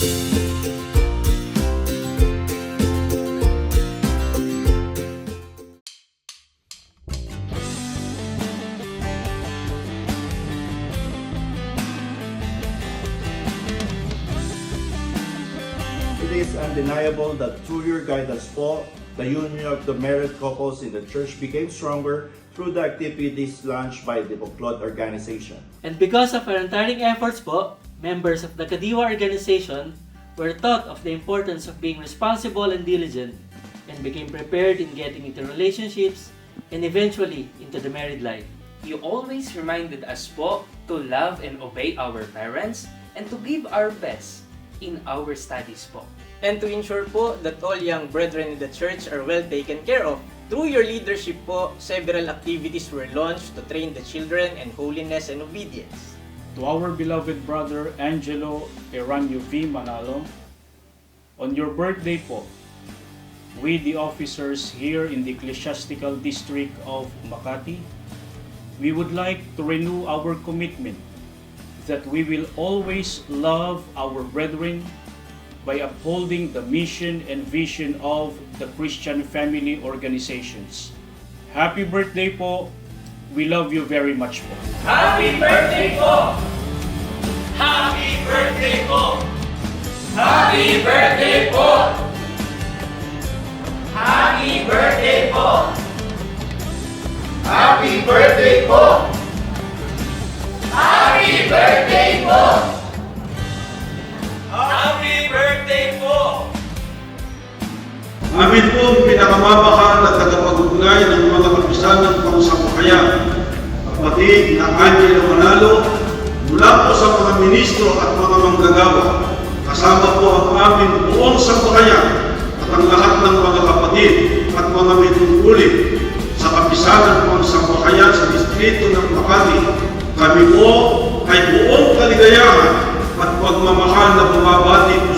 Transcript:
It is undeniable that through your guidance po, the union of the married couples in the church became stronger through the activities launched by the Buklod organization. And because of our untiring efforts po, members of the Kadiwa organization were taught of the importance of being responsible and diligent and became prepared in getting into relationships and eventually into the married life. You always reminded us po to love and obey our parents and to give our best in our studies po. and to ensure po that all young brethren in the church are well taken care of. Through your leadership po, several activities were launched to train the children in holiness and obedience. To our beloved brother Angelo Eranio V. Manalo, on your birthday po, we the officers here in the Ecclesiastical District of Makati, we would like to renew our commitment that we will always love our brethren by upholding the mission and vision of the Christian Family Organizations. Happy birthday po! We love you very much po. Amin po! Ang pinakamamahal at tagapag-ugnay ng mga kapisanan. Kapatid na Angelo Manalo, mula po sa mga ministro at mga manggagawa, kasama po ang aming buong sambahayan at ang lahat ng mga kapatid at mga may tungkulin sa kapisanan pang sambahayan sa distrito ng Makati. Kami po ay buong kaligayahan at pagmamahal na bumabati